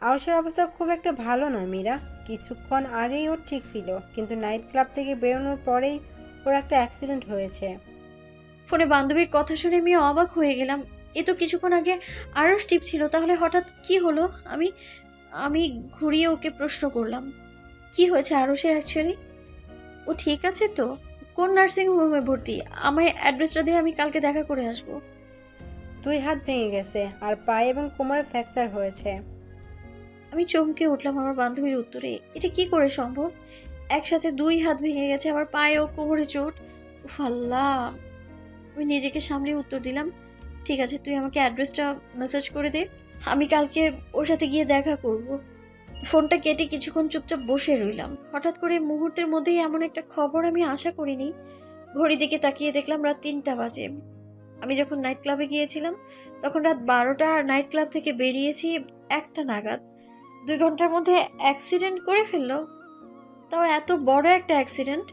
আরশের অবস্থা খুব একটা ভালো নয় মীরা। কিছুক্ষণ আগেই ওর ঠিক ছিল কিন্তু নাইট ক্লাব থেকে বেরোনোর পরেই ওর একটা অ্যাক্সিডেন্ট হয়েছে। ফোনে বান্ধবীর কথা শুনে আমি অবাক হয়ে গেলাম। এ তো কিছুক্ষণ আগে আরও স্টিপ ছিল তাহলে হঠাৎ কি হলো? আমি আমি ঘুরিয়ে ওকে প্রশ্ন করলাম কি হয়েছে আরও সে অ্যাকচুয়ালি ও ঠিক আছে তো কোন নার্সিং হোমে ভর্তি? আমায় অ্যাড্রেসটা দিয়ে আমি কালকে দেখা করে আসব। দুই হাত ভেঙে গেছে আর পায়ে এবং কোমরে ফ্র্যাকচার হয়েছে। আমি চমকে উঠলাম আমার বান্ধবীর উত্তরে, এটা কি করে সম্ভব? একসাথে দুই হাত ভেঙে গেছে আবার পায়ে ও কোমরে চোট। ফাল্লা আমি নিজেকে সামলে উত্তর দিলাম, ঠিক আছে, তুই আমাকে অ্যাড্রেসটা মেসেজ করে দে, আমি কালকে ওর সাথে গিয়ে দেখা করব। ফোনটা কেটে কিছুক্ষণ চুপচাপ বসে রইলাম। হঠাৎ করে মুহূর্তের মধ্যেই এমন একটা খবর আমি আশা করিনি। ঘড়ি দিকে তাকিয়ে দেখলাম রাত তিনটা বাজে। আমি যখন নাইট ক্লাবে গিয়েছিলাম, তখন রাত বারোটা আর নাইট ক্লাব থেকে বেরিয়েছি একটা নাগাদ। দুই ঘণ্টার মধ্যে অ্যাক্সিডেন্ট করে ফেলল। তাও এত বড় একটা অ্যাক্সিডেন্ট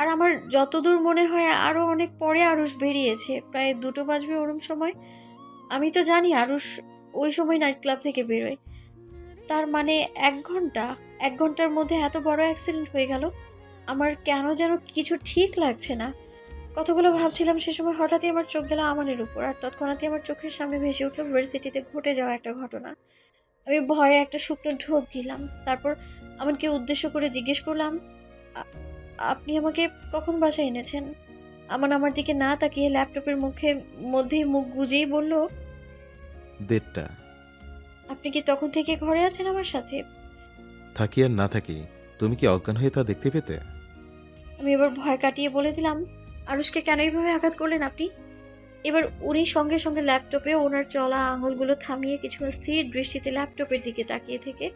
আর আমার যতদূর মনে হয় আরও অনেক পরে আরুষ বেরিয়েছে। প্রায় দুটো বাজবে ওরম সময়। আমি তো জানি আরুষ ওই সময় নাইট ক্লাব থেকে বেরোয়। তার মানে এক ঘণ্টা, এক ঘণ্টার মধ্যে এত বড় অ্যাক্সিডেন্ট হয়ে গেল। আমার কেন যেন কিছু ঠিক লাগছে না। কতগুলো ভাবছিলাম সে সময় হঠাৎই আমার চোখ গেল আমানের উপর। আর তৎক্ষণাৎই আমার চোখের সামনে ভেসে উঠল ভার্সিটিতে ঘটে যাওয়া একটা ঘটনা। আমি ভয়ে একটা শুকনো ঢোক গেলাম। তারপর আমাকে উদ্দেশ্য করে জিজ্ঞেস করলাম আপনি আমাকে কখন বাসায় এনেছেন? আমান আমার দিকে না তাকিয়ে ল্যাপটপের মুখে মধ্যেই মুখ গুজেই বলল দেড়টা। আপনি কি তখন থেকে ঘরে আছেন আমার সাথে? থাকি আর না থাকি তুমি কি অজ্ঞান হয়ে তা দেখতে পেতে? আমি এবার ভয় কাটিয়ে বলে দিলাম আরুষকে কেন এইভাবে আঘাত করলেন আপনি? এবার উনি সঙ্গে সঙ্গে ল্যাপটপে ওনার চলা আঙুলগুলো থামিয়ে কিছু স্থির দৃষ্টিতে ল্যাপটপের দিকে তাকিয়ে থেকে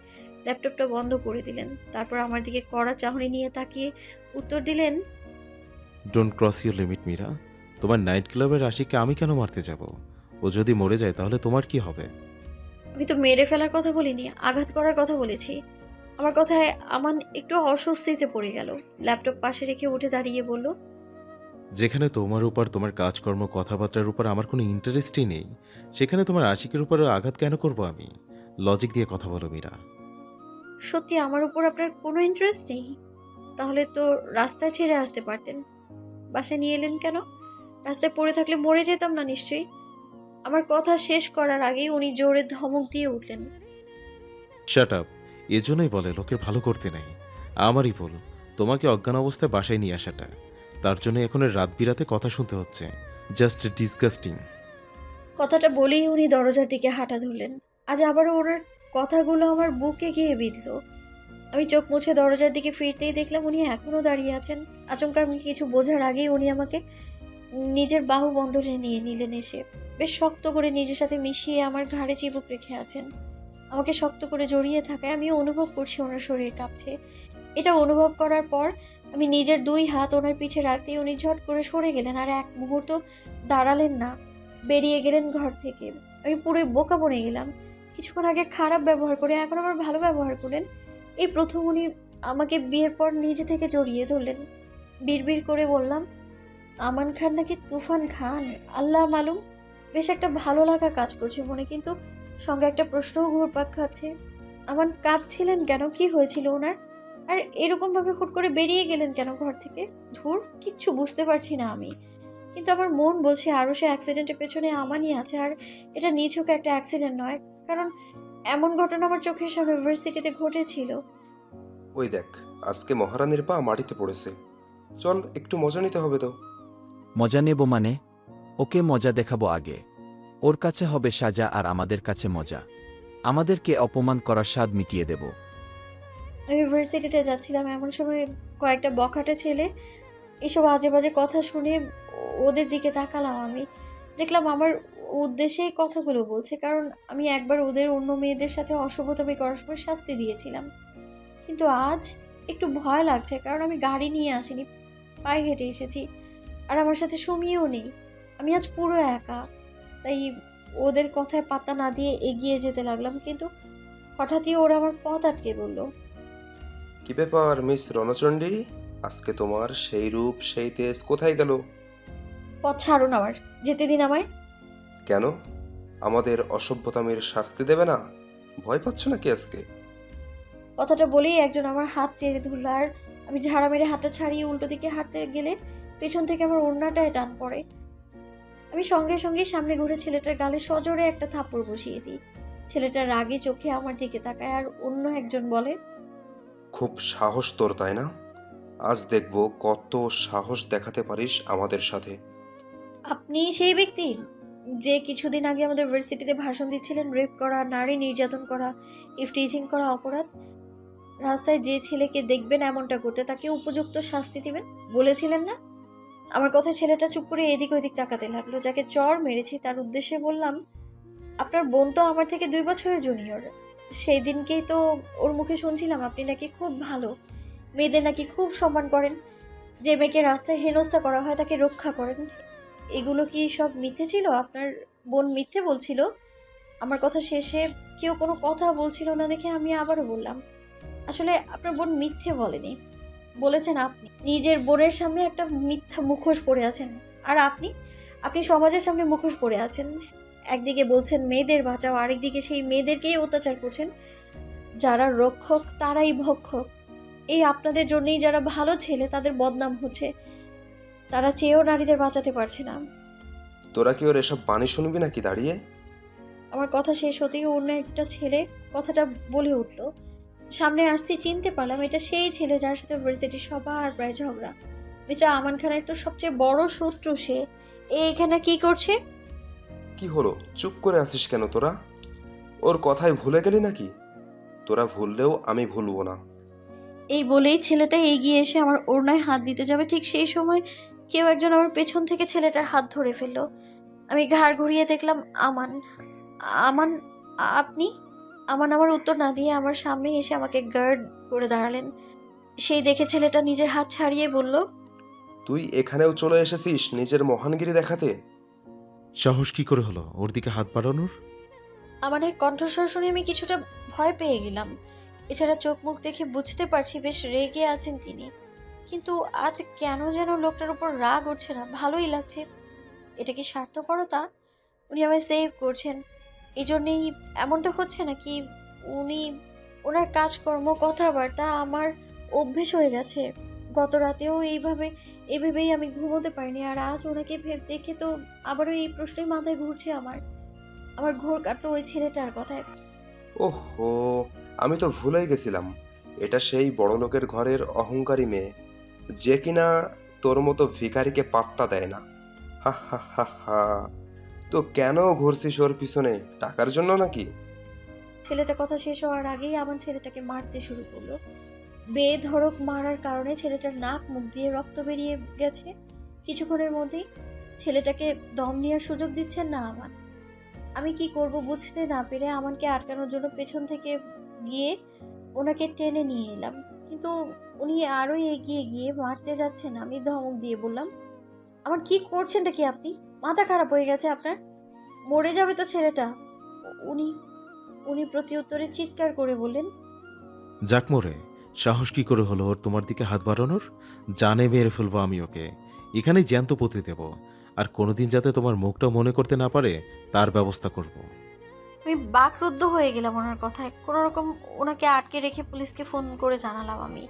ল্যাপটপটা বন্ধ করে দিলেন। তারপর আমার দিকে কড়া চাহনি নিয়ে তাকিয়ে উত্তর দিলেন don't cross your limit Meera. তোমার নাইট ক্লাবের রাশিকে আমি কেন মারতে যাব? ও যদি মরে যায় তাহলে তোমার কি হবে? আমি তো মেরে ফেলার কথা বলিনি আঘাত করার কথা বলেছি। আমার কথায় আমান একটু অস্বস্তিতে পড়ে গেল। ল্যাপটপ পাশে রেখে উঠে দাঁড়িয়ে বলল যেখানে তোমার উপর তোমার কাজকর্ম কথাবার্তার উপর আমার কোনো ইন্টারেস্টই নেই সেখানে তোমার আশিকের উপর আঘাত কেন করব আমি? লজিক দিয়ে কথা বলো মীরা। সত্যি আমার উপর আপনার কোনো ইন্টারেস্ট নেই? তাহলে তো রাস্তায় ছেড়ে আসতে পারতেন। বাসায় নিয়ে এলেন কেন? রাস্তায় পড়ে থাকলে মরে যেতাম না নিশ্চয়ই। আমার কথা শেষ করার আগেই উনি জোরে ধমক দিয়ে উঠলেন। শাট আপ এজন্যই বলে লোকের ভালো করতে নাই। আমারই ভুল। তোমাকে অজ্ঞান অবস্থায় বাসায় নিয়ে আসাটা। তার জন্য এখন রাত বিরাতে কথা শুনতে হচ্ছে। জাস্ট ডিসগাস্টিং কথাটা বলেই উনি দরজার দিকে হাঁটা ধরলেন। আজ আবারও ওনার কথাগুলো আমার বুকে গিয়ে বিঁধল। আমি চোখ মুছে দরজার দিকে ফিরতেই দেখলাম উনি এখনও দাঁড়িয়ে আছেন। আচমকা আমি কিছু বোঝার আগেই উনি আমাকে নিজের বাহু বন্ধনে নিয়ে নিলেন এসে। বেশ শক্ত করে নিজের সাথে মিশিয়ে আমার ঘাড়ে চিবুক রেখে আছেন। আমাকে শক্ত করে জড়িয়ে থাকায় আমি অনুভব করছি ওনার শরীর কাঁপছে। এটা অনুভব করার পর আমি নিজের দুই হাত ওনার পিঠে রাখতেই উনি ঝট করে সরে গেলেন আর এক মুহূর্ত দাঁড়ালেন না। বেরিয়ে গেলেন ঘর থেকে। আমি পুরো বোকা বনে গেলাম। কিছুক্ষণ আগে খারাপ ব্যবহার করে এখন আবার ভালো ব্যবহার করলেন। এই প্রথম উনি আমাকে বিয়ের পর নিজে থেকে জড়িয়ে ধরলেন। বিড়বিড় করে বললাম, আমান খান নাকি তুফান খান? আল্লাহ মালুম, বেশ একটা ভালো লাগা কাজ করছে মনে, কিন্তু সঙ্গে একটা প্রশ্নও ঘুরপাক খাচ্ছে। আমান কাঁদছিলেন কেন? কি হয়েছিল ওনার? আর এরকমভাবে হুট করে বেরিয়ে গেলেন কেন ঘর থেকে? ধুর কিচ্ছু বুঝতে পারছি না আমি। কিন্তু আমার মন বলছে আরও সে অ্যাক্সিডেন্টের পেছনে আমানই আছে আর এটা নিছক একটা অ্যাক্সিডেন্ট নয়। কারণ এমন ঘটনা আমার চোখের সামনে ইউনিভার্সিটিতে ঘটেছিল। ওই দেখ আজকে মহারানীর পা মাটিতে পড়েছে। চল একটু মজা নিতে হবে তো। মজা নেব মানে? ওকে মজা দেখাবো আগে। ওর কাছে হবে সাজা আর আমাদের কাছে মজা। আমাদেরকে অপমান করার স্বাদ মিটিয়ে দেব। ইউনিভার্সিটিতে যাচ্ছিলাম, এমন সময় কয়েকটা বখাটে ছেলে এসব আজে বাজে কথা শুনে ওদের দিকে তাকালাম আমি। দেখলাম আমার উদ্দেশ্যেই কথাগুলো বলছে, কারণ আমি একবার ওদের অন্য মেয়েদের সাথে অসভ্যতামি করার সময় শাস্তি দিয়েছিলাম। কিন্তু আজ একটু ভয় লাগছে, কারণ আমি গাড়ি নিয়ে আসিনি, পায়ে হেঁটে এসেছি, আর আমার সাথে সুমিও নেই। আমি আজ পুরো একা, তাই ওদের কথায় পাতা না দিয়ে এগিয়ে যেতে লাগলাম, কিন্তু হঠাৎই ওরা আমার পথ আটকে বলল কি ব্যাপার মিস রণচণ্ডী? আজকে তোমার সেই রূপ সেই তেজ কোথায় গেল? পথ ছাড়ুন আমার যেতে দিন আমায়। কেন? আমাদের অসভ্যতামির শাস্তি দেবে না? ভয় পাচ্ছ নাকি আজকে? কথাটা বলেই একজন আমার হাত টেনে ধরলো আর আমি ঝাড়া মেরে হাতটা ছাড়িয়ে উল্টো দিকে হাঁটতে গেলে পেছন থেকে আমার ওড়নাটায় টান পড়ে। আমি সঙ্গে সঙ্গে সামনে ঘুরে ছেলেটার গালে সজোরে একটা থাপ্পড় বসিয়ে দিই। ছেলেটার রাগে চোখে আমার দিকে তাকায় আর অন্য একজন বলে খুব সাহস তোর, তাই না? আজ দেখব কত সাহস দেখাতে পারিস আমাদের সাথে। আপনি সেই ব্যক্তি যে কিছুদিন আগে আমাদের ভার্সিটিতে ভাষণ দিচ্ছিলেন, রেপ করা, নারী নির্যাতন করা, ইফটিজিং করা অপরাধ? রাস্তায় যে ছেলেকে দেখবেন এমনটা করতে, তাকে উপযুক্ত শাস্তি দিবেন? বলেছিলেন না? আমার কথা ছেলেটা চুপ করে এদিক ওদিক তাকাতে লাগল, যাকে চর মেরেছি তার উদ্দেশ্যে বললাম, আপনার বোন তো আমার থেকে দুই বছরের জুনিয়র সেই দিনকেই তো ওর মুখে শুনছিলাম, আপনি নাকি খুব ভালো। মেয়েদের নাকি খুব সম্মান করেন। যে মেয়েকে রাস্তায় হেনস্থা করা হয় তাকে রক্ষা করেন। এগুলো কি সব মিথ্যে ছিল? আপনার বোন মিথ্যে বলছিল? আমার কথা শেষে কেউ কোনো কথা বলছিল না দেখে আমি আবারও বললাম, আসলে আপনার বোন মিথ্যে বলেনি। বলেছেন আপনি। নিজের বোনের সামনে একটা মিথ্যা মুখোশ পরে আছেন। আর আপনি? আপনি সমাজের সামনে মুখোশ পরে আছেন। একদিকে বলছেন মেয়েদের বাঁচাও আরেকদিকে সেই মেয়েদেরকেই অত্যাচার করছেন। যারা রক্ষক তারাই ভক্ষক। এই আপনাদের জন্যই যারা ভালো ছেলে তাদের বদনাম হচ্ছে। তারা চেয়েও নারীদের বাঁচাতে পারছে না। তোরা কি ওর এসব বাণী শুনবি নাকি দাঁড়িয়ে? আমার কথা শেষ হতেই অন্য একটা ছেলে কথাটা বলে উঠল। সামনে আসতে চিনতে পারলাম এটা সেই ছেলে যার সাথে ভার্সিটি সবার প্রায় ঝগড়া। মিস্টার আমান খানের তো সবচেয়ে বড় শত্রু সে। এখানে কি করছে? কি হলো? চুপ করে আসিস কেন তোরা? ওর কথায় ভুলে গেলি নাকি? তোরা ভুললেও আমি ভুলবো না। এই বলেই ছেলেটা এগিয়ে এসে আমার ওড়নায় হাত দিতে যাবে। ঠিক সেই সময় কেউ একজন আমার পেছন থেকে ছেলেটার হাত ধরে ফেলল। আমি ঘাড় ঘুরিয়ে দেখলাম আমান আমান আপনি? আমান আমার উত্তর না দিয়ে আমার সামনে এসে আমাকে গার্ড করে দাঁড়ালেন। সেই দেখে ছেলেটা নিজের হাত ছাড়িয়ে বলল তুই এখানেও চলে এসেছিস নিজের মহানগিরি দেখাতে? সাহস কি করে হলো? ওর দিকে হাত বাড়ানোর? আমাদের কণ্ঠস্বর শুনে আমি কিছুটা ভয় পেয়ে গেলাম। এছাড়া চোখ মুখ দেখে বুঝতে পারছি বেশ রেগে আছেন তিনি। কিন্তু আজ কেন যেন লোকটার উপর রাগ উঠছে না, ভালোই লাগছে। এটা কি স্বার্থপরতা? উনি আমায় সেভ করছেন। এই জন্যেই এমনটা হচ্ছে নাকি উনি ওনার কাজকর্ম, কথাবার্তা আমার অভ্যেস হয়ে গেছে। গত রাতেও এইভাবে এইভাবেই আমি ঘুমোতে পারিনি আর আজ ওনাকে ভেব দেখে তো আবারও এই প্রশ্নই মাথায় ঘুরছে আমার। আমার ঘোর কাটলো ওই ছেলেটার কথায়। ওহো আমি তো ভুলেই গেছিলাম। এটা সেই বড় লোকের ঘরের অহংকারী মেয়ে যে কিনা তোর মতো ভিখারিকে পাত্তা দেয় না। হা হা হা হা। তো কেন ঘুরছিস ওর পিছনে? টাকার জন্য নাকি? ছেলেটা কথা শেষ হওয়ার আগেই আমার ছেলেটাকে মারতে শুরু করল। বেধড়ক মারার কারণে ছেলেটার নাক, মুখ দিয়ে রক্ত বেরিয়ে গেছে। কিছুক্ষণের মধ্যেই ছেলেটাকে দম নেওয়ার সুযোগ দিচ্ছেন না আমার আমি কি করব বুঝতে না পেরে আমানকে আটকানোর জন্য পেছন থেকে গিয়ে ওনাকে টেনে নিয়ে এলাম। কিন্তু উনি আরও এগিয়ে গিয়ে মারতে যাচ্ছেন, আমি ধমক দিয়ে বললাম আমার কি করছেনটা কি আপনি? মাথা খারাপ হয়ে গেছে আপনার? মরে যাবে তো ছেলেটা। উনি উনি প্রতি উত্তরে চিৎকার করে বললেন, যাক মোরে সাহস কি করে হলো ওর তোমার দিকে হাত বাড়ানোর? জানে মেরে ফেলব আমি ওকে। এখানেই জ্যান্ত পুঁতে দেব। আর কোনোদিন যাতে তোমার মুখটা মনে করতে না পারে তার ব্যবস্থা করব। আমি বাকরুদ্ধ হয়ে গেলাম ওনার কথায়। কোনো রকম ওনাকে আটকে রেখে পুলিশকে ফোন করে জানালাম আমি।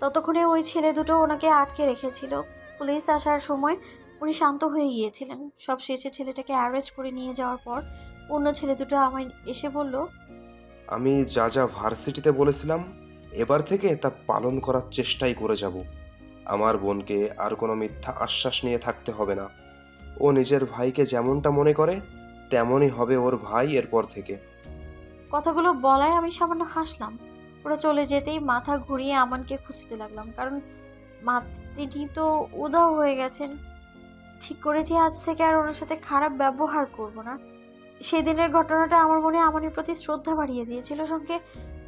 ততক্ষণে ওই ছেলে দুটো ওনাকে আটকে রেখেছিল। পুলিশ আসার সময় উনি শান্ত হয়ে গিয়েছিলেন। সব শেষে ছেলেটাকে অ্যারেস্ট করে নিয়ে যাওয়ার পর অন্য ছেলে দুটো আমায় এসে বলল আমি যা যা ভার্সিটিতে বলেছিলাম এবার থেকে তা পালন করার চেষ্টাই করে যাব। আমার বোনকে আর কোনো মিথ্যা আশ্বাস নিয়ে থাকতে হবে না। ও নিজের ভাইকে যেমনটা মনে করে, তেমনই হবে ওর ভাই এরপর থেকে। কথাগুলো বলায় আমি সামান্য হাসলাম। ওরা চলে যেতেই মাথা ঘুরিয়ে আমানকে খুঁজতে লাগলাম, কারণ মা তিনি তো উদাও হয়ে গেছেন। ঠিক করেছি আজ থেকে আর ওনার সাথে খারাপ ব্যবহার করব না। সেদিনের ঘটনাটা আমার মনে আমানের প্রতি শ্রদ্ধা বাড়িয়ে দিয়েছিল সঙ্গে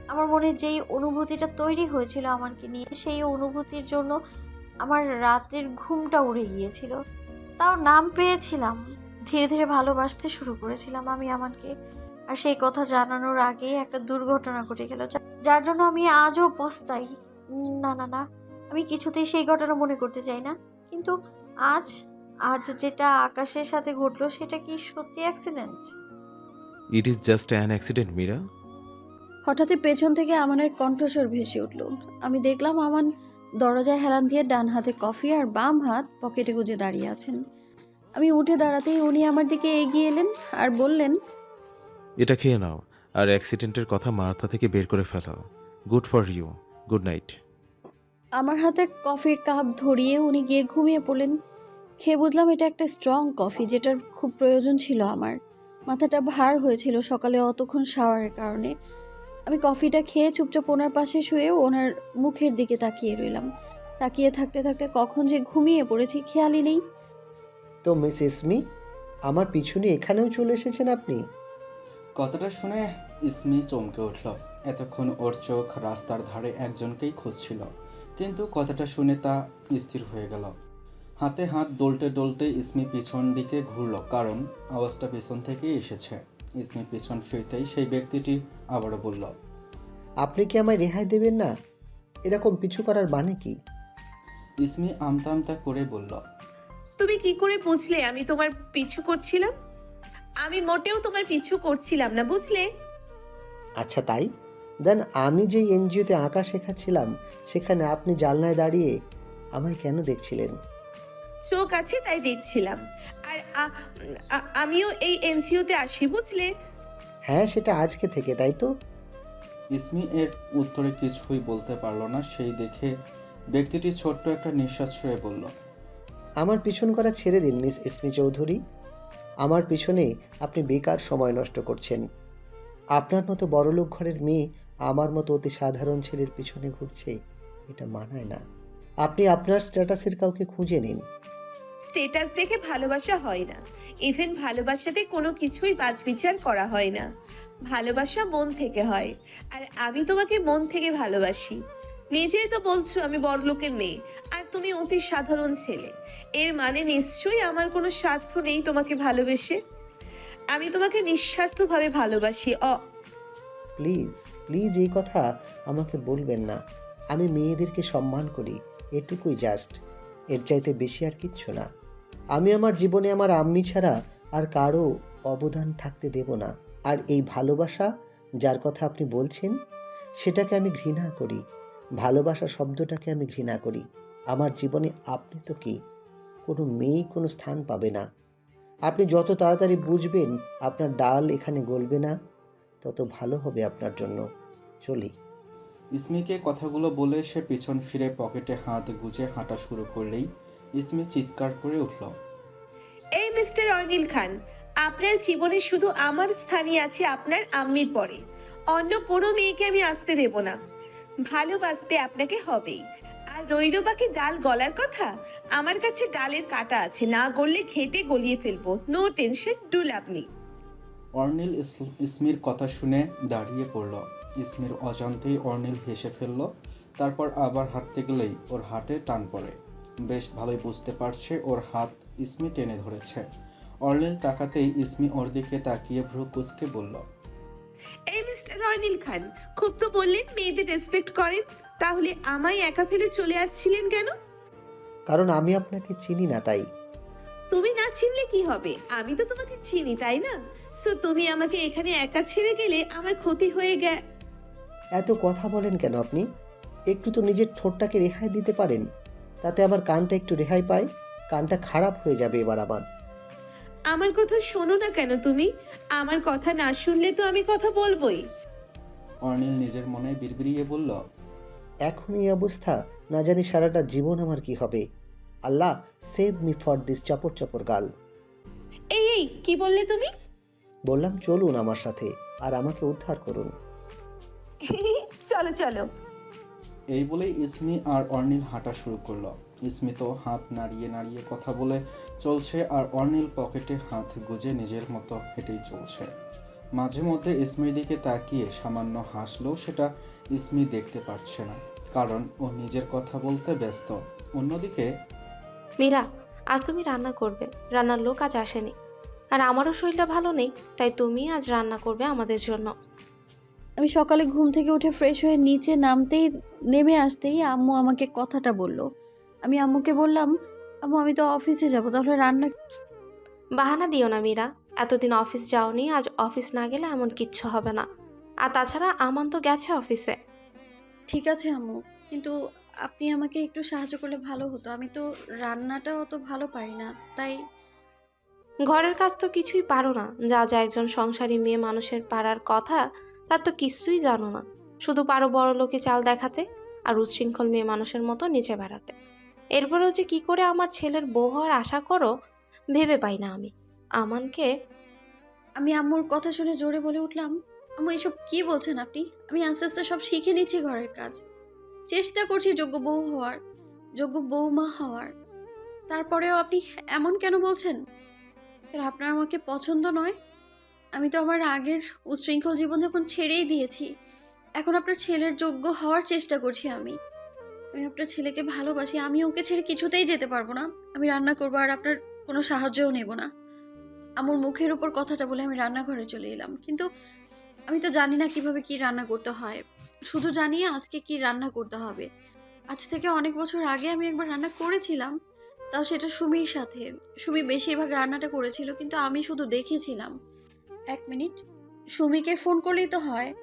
আমার মনে যেই অনুভূতিটা তৈরি হয়েছিল আমানকে নিয়ে, সেই অনুভূতির জন্য আমার রাতের ঘুমটা উড়ে গিয়েছিল। তাও নাম পেয়েছিলাম। ধীরে ধীরে ভালোবাসতে শুরু করেছিলাম আমি আমানকে আর সেই কথা জানানোর আগেই একটা দুর্ঘটনা ঘটে গেল যার জন্য আমি আজও পস্তাই। না না না, আমি কিছুতেই সেই ঘটনা মনে করতে চাই না। কিন্তু আজ আজ যেটা আকাশের সাথে ঘটলো সেটা কি সত্যি accident it is just an accident Meera হঠাৎই পেছন থেকে আমানের কণ্ঠস্বর ভেসে উঠল। আমি দেখলাম আমান দরজায় হেলান দিয়ে ডান হাতে কফি আর বাম হাত পকেটে গুজে দাঁড়িয়ে আছেন। আমি উঠে দাঁড়াতেই উনি আমার দিকে এগিয়ে এলেন আর বললেন এটা খেয়ে নাও আর অ্যাক্সিডেন্টের কথা মাথা থেকে বের করে ফেলো good for you. Good night. আমার হাতে কফির কাপ ধরিয়ে উনি গিয়ে ঘুমিয়ে পড়লেন। খেয়ে বুঝলাম এটা একটা স্ট্রং কফি যেটার খুব প্রয়োজন ছিল আমার। মাথাটা ভার হয়েছিল সকালে অতক্ষণ শাওয়ারের কারণে। আমি কফিটা খেয়ে চুপচাপ ওনার পাশে শুয়ে ওনার মুখের দিকে তাকিয়ে রইলাম। তাকিয়ে থাকতে থাকতে কখন যে ঘুমিয়ে পড়েছি খেয়ালই নেই। তো মিস ইসমি আমার পিছনে এখানেও চলে এসেছেন আপনি? কথাটা শুনে ইসমি চমকে উঠল। এতক্ষণ ওর চোখ রাস্তার ধারে একজনকেই খুঁজছিল কিন্তু কথাটা শুনে তা স্থির হয়ে গেল। হাতে হাত দোলতে দোলতে ইসমি পিছন দিকে ঘুরল কারণ আওয়াজটা পিছন থেকেই এসেছে। ইসমি পিছন ফিরতেই সেই ব্যক্তিটি আবারও বলল আপনি কি আমায় রেহাই দেবেন না? এরকম পিছু করার মানে কি? ইসমি আমতা আমতা করে বলল তুমি কি করে বুঝলে আমি তোমার পিছু করছিলাম? আমি মোটেও তোমার পিছু করছিলাম না বুঝলে? আচ্ছা তাই? দেন আমি যেই এনজিওতে আঁকা শেখাচ্ছিলাম সেখানে আপনি জানলায় দাঁড়িয়ে আমায় কেন দেখছিলেন? চোখ আছে তাই দেখছিলাম। আর আ- আ- আমিও এই এনজিওতে আসি বুঝলে? হ্যাঁ সেটা আজকে থেকে তাই তো? ইসমি এর উত্তরে কিছুই বলতে পারল না সেই দেখে ব্যক্তিটি ছোট্ট একটা নিঃশ্বাস ছেড়ে বলল আমার পিছন করা ছেড়ে দিন মিস ইসমি চৌধুরী। আমার পিছনে আপনি বেকার সময় নষ্ট করছেন। আপনার মতো বড়লোক ঘরের মেয়ে আমার মতো অতি সাধারণ ছেলের পিছনে ঘুরছে এটা মানায় না। আপনি আপনার স্ট্যাটাসের কাউকে খুঁজে নিন। স্টেটাস দেখে ভালোবাসা হয় না। ইভেন ভালোবাসাতে কোনো কিছুই বাজবিচার করা হয় না। ভালোবাসা মন থেকে হয়। আর আমি তোমাকে মন থেকে ভালোবাসি। নিজেই তো বলছো আমি বড়লোকের মেয়ে, আর তুমি অতি সাধারণ ছেলে। এর মানে নিশ্চয়ই আমার কোনো স্বার্থ নেই তোমাকে ভালোবেসে। আমি তোমাকে নিঃস্বার্থভাবে ভালোবাসি, অ। প্লিজ প্লিজ এই কথা আমাকে বলবেন না। আমি মেয়েদেরকে সম্মান করি, এটুকুই জাস্ট এর চাইতে বেশি আর কিচ্ছু না। আমি আমার জীবনে আমার আম্মি ছাড়া আর কারও অবদান থাকতে দেব না। আর এই ভালোবাসা যার কথা আপনি বলছেন, সেটাকে আমি ঘৃণা করি। ভালোবাসা শব্দটাকে আমি ঘৃণা করি। আমার জীবনে আপনি তো কি? কোনো মেয়েই কোনো স্থান পাবে না। আপনি যত তাড়াতাড়ি বুঝবেন, আপনার ডাল এখানে গলবে না, তত ভালো হবে আপনার জন্য। চলি। ইসমিকে কথাগুলো বলে সে পিছন ফিরে পকেটে হাত গুজে হাঁটা শুরু করলেই ইসমি চিৎকার করে উঠল। এই মিস্টার অনিল খান আপনার জীবনে শুধু আমার স্থানই আছে আপনার আম্মির পরে। অন্য কোনো মেয়েকে আমি আসতে দেব না। ভালোবাসতে আপনাকে হবেই। আর রইল বাকি ডাল গলার কথা? আমার কাছে ডালের কাটা আছে না গললে ঘেটে গলিয়ে ফেলব। No tension do love me. Arnil ইস- ইসমির কথা শুনে দাঁড়িয়ে পড়ল। ইসমির অজান্তেই অর্নিল হেসে ফেলল তারপর আবার হাঁটতে গেলেই ওর হাটে টান পড়ে। বেশ ভালোই বুঝতে পারছে ওর হাত ইসমি টেনে ধরেছে। অর্নিল তাকাতেই ইসমি ওর দিকে তাকিয়ে ভ্রু কুচকে বলল এই মিস্টার অনিল খান খুব তো বললেন মেয়েদের রেসপেক্ট করেন তাহলে আমায় একা ফেলে চলে আসছিলেন কেন? কারণ আমি আপনাকে চিনি না তাই। তুমি না চিনলে কি হবে? আমি তো তোমাকে চিনি তাই না? সো তুমি আমাকে এখানে একা ছেড়ে গেলে আমার ক্ষতি হয়ে গে এত কথা বলেন কেন আপনি? একটু তো নিজের ঠোঁটটাকে রেহাই দিতে পারেন তাতে আমার কানটা একটু রেহাই পায় কানটা খারাপ হয়ে যাবে এবার আবার। আমার কথা শোনো না কেন তুমি? আমার কথা না শুনলে তো আমি কথা বলবোই। অর্নিল নিজের মনে বিড়বিড়িয়ে বলল এখন এই অবস্থা না জানি সারাটা জীবন আমার কি হবে। Allah save me for this চাপড় চাপড় গাল এই এই কি বললে তুমি? বললাম চলুন আমার সাথে আর আমাকে উদ্ধার করুন। চলো চলো। এই বলেই ইসমি আর অর্নিল হাঁটা শুরু করল। ইসমি তো হাত নাড়িয়ে নাড়িয়ে কথা বলে চলছে আর অর্নিল পকেটে হাত গুজে নিজের মতো হেঁটেই চলছে। মাঝে মধ্যে ইসমির দিকে তাকিয়ে সামান্য হাসলেও সেটা ইসমি দেখতে পাচ্ছে না কারণ ও নিজের কথা বলতে ব্যস্ত। অন্যদিকে মীরা আজ তুমি রান্না করবে। রান্নার লোক আজ আসেনি। আর আমারও শরীরটা ভালো নেই তাই তুমি আজ রান্না করবে আমাদের জন্য। আমি সকালে ঘুম থেকে উঠে ফ্রেশ হয়ে নিচে নামতেই নেমে আসতেই আম্মু আমাকে কথাটা বলল। আমি আম্মুকে বললাম আম্মু আমি তো অফিসে যাব তাহলে রান্না বাহানা দিও না মীরা। এতদিন অফিস যাওনি আজ অফিস না গেলে এমন কিচ্ছু হবে না। আর তাছাড়া আমান তো গেছে অফিসে ঠিক আছে আম্মু কিন্তু আপনি আমাকে একটু সাহায্য করলে ভালো হতো। আমি তো রান্নাটা অত ভালো পারি না তাই ঘরের কাজ তো কিছুই পারো না। যা যা একজন সংসারী মেয়ে মানুষের পারার কথা তার তো কিছুই জানো না। শুধু পারো বড় লোকে চাল দেখাতে আর উচ্ছৃঙ্খল মেয়ে মানুষের মতো নিচে বেড়াতে। এরপরেও যে কি করে আমার ছেলের বউ হওয়ার আশা করো, ভেবে পাই না আমি। আমানকে আমি আম্মুর কথা শুনে জোরে বলে উঠলাম, আম্মু, এসব কি বলছেন আপনি? আমি আস্তে আস্তে সব শিখে নিচ্ছি ঘরের কাজ। চেষ্টা করছি যোগ্য বউ হওয়ার, যোগ্য বৌমা হওয়ার। তারপরেও আপনি এমন কেন বলছেন? আপনার আমাকে পছন্দ নয় আমি তো আমার আগের উচ্ছৃঙ্খল জীবনযাপন ছেড়েই দিয়েছি। এখন আপনার ছেলের যোগ্য হওয়ার চেষ্টা করছি আমি। আমি আপনার ছেলেকে ভালোবাসি, আমি ওকে ছেড়ে কিছুতেই যেতে পারব না। আমি রান্না করব আর আপনার কোনো সাহায্যও নেব না। আমার মুখের উপর কথাটা বলে আমি রান্নাঘরে চলে এলাম। কিন্তু আমি তো জানি না কীভাবে কি রান্না করতে হয়। শুধু জানি আজকে কি রান্না করতে হবে। আজ থেকে অনেক বছর আগে আমি একবার রান্না করেছিলাম, তাও সেটা সুমির সাথে। সুমি বেশিরভাগ রান্নাটা করেছিল, কিন্তু আমি শুধু দেখেছিলাম। এক মিনিট। সুমিকে ফোন করলেই তো হয়।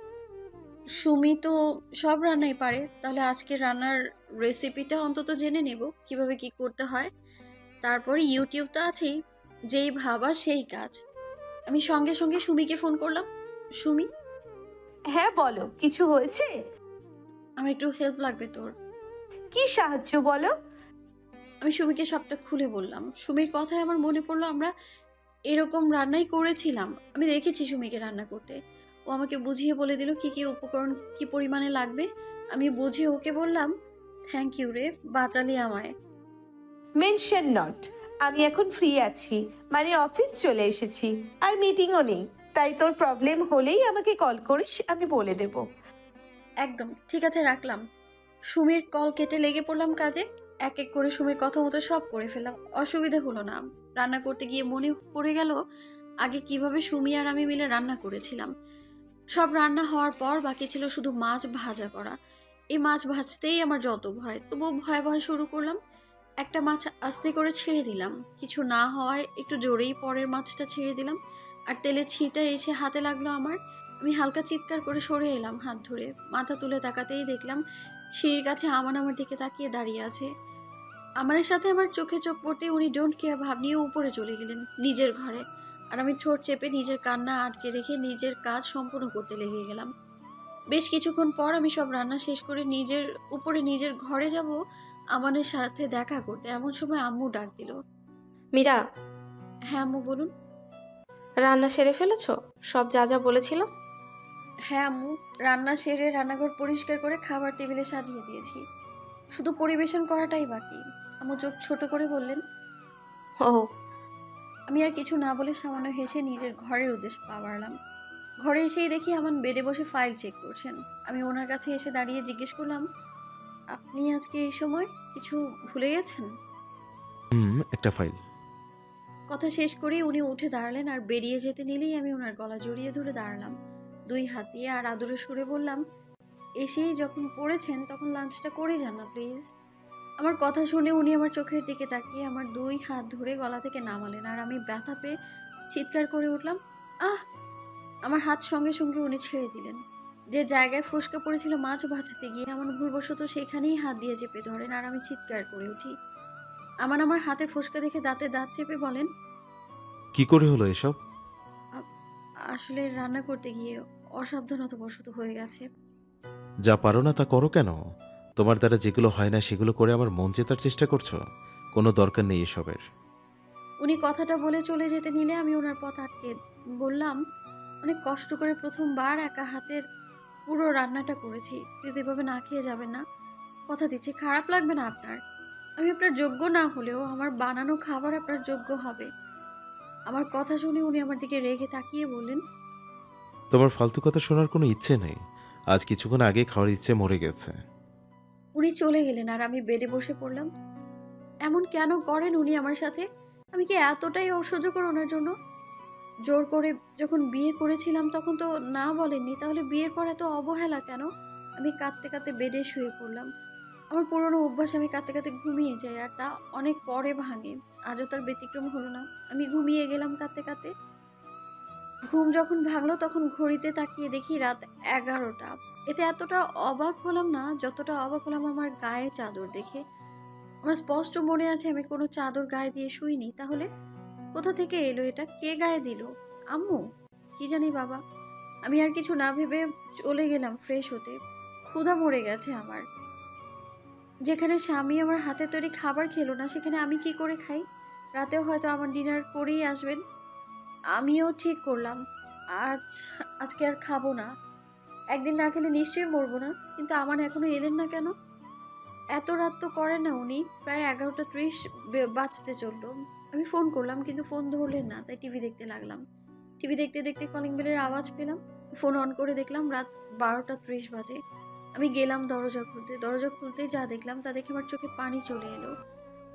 সুমি তো সব রান্নাই পারে। তাহলে আজকে রান্নার রেসিপিটা অন্তত জেনে নেব কীভাবে কি করতে হয়। তারপরে ইউটিউব তো আছেই যেই ভাবা সেই কাজ। আমি সঙ্গে সঙ্গে সুমিকে ফোন করলাম। সুমি? হ্যাঁ বলো কিছু হয়েছে? আমার একটু হেল্প লাগবে তোর। কি সাহায্য বলো? আমি সুমিকে সবটা খুলে বললাম। সুমির কথায় আমার মনে পড়ল আমরা এরকম রান্নাই করেছিলাম। আমি দেখেছি সুমিকে রান্না করতে। ও আমাকে বুঝিয়ে বলে দিল কি কি উপকরণ কি পরিমাণে লাগবে। আমি বুঝিয়ে ওকে বললাম থ্যাংক ইউ রে বাঁচালি আমায়। মেনশন নট আমি এখন ফ্রি আছি। মানে অফিস চলে এসেছি। আর মিটিংও নেই। তাই তোর প্রবলেম হলেই আমাকে কল করিস আমি বলে দেব। একদম ঠিক আছে রাখলাম। সুমির কল কেটে লেগে পড়লাম কাজে। এক এক করে সুমির কথা মতো সব করে ফেললাম। অসুবিধা হলো না। রান্না করতে গিয়ে মনে পড়ে গেল আগে কীভাবে সুমি আর আমি মিলে রান্না করেছিলাম। সব রান্না হওয়ার পর বাকি ছিল শুধু মাছ ভাজা করা। এই মাছ ভাজতেই আমার যত ভয়, তবুও ভয় ভয় শুরু করলাম। একটা মাছ আস্তে করে ছেড়ে দিলাম। কিছু না হওয়ায় একটু জোরেই পরের মাছটা ছেড়ে দিলাম। আর তেলের ছিটা এসে হাতে লাগল আমার। আমি হালকা চিৎকার করে সরে এলাম হাত ধরে। মাথা তুলে তাকাতেই দেখলাম সিঁড়ির কাছে আমান আমার দিকে তাকিয়ে দাঁড়িয়ে আছে। আমানের সাথে আমার চোখে চোখ পড়তে উনি ডোন্ট কেয়ার ভাব নিয়ে উপরে চলে গেলেন নিজের ঘরে। আর আমি ঠোঁট চেপে নিজের কান্না আটকে রেখে নিজের কাজ সম্পূর্ণ করতে লেগে গেলাম। বেশ কিছুক্ষণ পর আমি সব রান্না শেষ করে নিজের উপরে নিজের ঘরে যাব আমানের সাথে দেখা করতে এমন সময় আম্মু ডাক দিল। মীরা। হ্যাঁ আম্মু বলুন। রান্না সেরে ফেলেছ? সব যা যা বলেছিলাম হ্যাঁ আম্মু রান্না সেরে রান্নাঘর পরিষ্কার করে খাবার টেবিলে সাজিয়ে দিয়েছি। শুধু পরিবেশন করাটাই বাকি। আম্মু চোখ ছোট করে বললেন ও। আমি আর কিছু না বলে সামান্য হেসে নিজের ঘরের উদ্দেশ্যে পা বাড়লাম। ঘরে এসেই দেখি আমার বেডে বসে ফাইল চেক করছেন। আমি ওনার কাছে এসে দাঁড়িয়ে জিজ্ঞেস করলাম আপনি আজকে এই সময় কিছু ভুলে গেছেন? হুম একটা ফাইল। কথা শেষ করেই উনি উঠে দাঁড়ালেন আর বেরিয়ে যেতে নিলেই আমি ওনার গলা জড়িয়ে ধরে দাঁড়ালাম। দুই হাত দিয়ে আর আদরে সুরে বললাম এসেই যখন পড়েছেন তখন লাঞ্চটা করে যান না প্লিজ আমার কথা শুনে উনি আমার চোখের দিকে তাকিয়ে আমার দুই হাত ধরে গলা থেকে নামালেন আর আমি ব্যথা পেয়ে চিৎকার করে উঠলাম আহ! আমার হাত সঙ্গে সঙ্গে উনি ছেড়ে দিলেন। যে জায়গায় ফসকা পড়েছিল মাছ ভাজতে গিয়ে আমার ভুলবশত সেখানেই হাত দিয়ে চেপে ধরেন আর আমি চিৎকার করে উঠি। আমার আমার হাতে ফসকা দেখে দাঁতে দাঁত চেপে বলেন কি করে হলো এসব? আসলে রান্না করতে গিয়ে অসাবধানতা বশত হয়ে গেছে। যা পারো না তা করো কেন? তোমার দ্বারা যেগুলো হয় না সেগুলো করে আমার মন জেতার চেষ্টা করছ? কোনো দরকার নেই এসবের। উনি কথাটা বলে চলে যেতে নিলে আমি ওনার পথ আটকে বললাম অনেক কষ্ট করে প্রথমবার একা হাতের পুরো রান্নাটা করেছি। প্লিজ এভাবে না খেয়ে যাবেন না। কথা দিচ্ছি খারাপ লাগবে না আপনার। আমি আপনার যোগ্য না হলেও আমার বানানো খাবার আপনার যোগ্য হবে। আমার কথা শুনে উনি আমার দিকে রেগে তাকিয়ে বললেন তোমার ফালতু কথা শোনার কোনো ইচ্ছে নেই। আজ কিছুক্ষণ আগে খাওয়ার ইচ্ছে মরে গেছে। উনি চলে গেলেন আর আমি বেডে বসে পড়লাম। এমন কেন করেন উনি আমার সাথে? আমি কি এতটাই অসহ্যকর ওনার জন্য? জোর করে যখন বিয়ে করেছিলাম তখন তো না বলেননি, তাহলে বিয়ের পর এত অবহেলা কেন? আমি কাঁদতে কাঁদতে বেডে শুয়ে পড়লাম। আমার পুরনো অভ্যাস, আমি কাঁদতে কাঁদতে ঘুমিয়ে যাই আর তা অনেক পরে ভাঙে। আজও তার ব্যতিক্রম হলো না। আমি ঘুমিয়ে গেলাম কাঁদতে কাঁদতে। ঘুম যখন ভাঙলো তখন ঘড়িতে তাকিয়ে দেখি রাত এগারোটা। এতে এতটা অবাক হলাম না, যতটা অবাক হলাম আমার গায়ে চাদর দেখে। আমার স্পষ্ট মনে আছে আমি কোনো চাদর গায়ে দিয়ে শুইনি, তাহলে কোথা থেকে এলো এটা? কে গায়ে দিল? আম্মু? কি জানি বাবা। আমি আর কিছু না ভেবে চলে গেলাম ফ্রেশ হতে। ক্ষুধা মরে গেছে আমার। যেখানে স্বামী আমার হাতে তৈরি খাবার খেলো না, সেখানে আমি কি করে খাই? রাতেও হয়তো আমার ডিনার করেই আসবেন। আমিও ঠিক করলাম। আজ, আজকে আর খাব না। একদিন না খেলে নিশ্চয়ই মরবো না, কিন্তু আমার এখনও এলেন না কেন? এত রাত তো করেন না উনি, প্রায় এগারোটা ত্রিশ বাঁচতে চলল। আমি ফোন করলাম, কিন্তু ফোন ধরলেন না, তাই টিভি দেখতে লাগলাম। টিভি দেখতে দেখতে কলিং বেলের আওয়াজ পেলাম ফোন অন করে দেখলাম রাত বারোটা ত্রিশ বাজে। আমি গেলাম দরজা খুলতে দরজা খুলতে যা দেখলাম তা দেখে আমার চোখে পানি চলে এলো।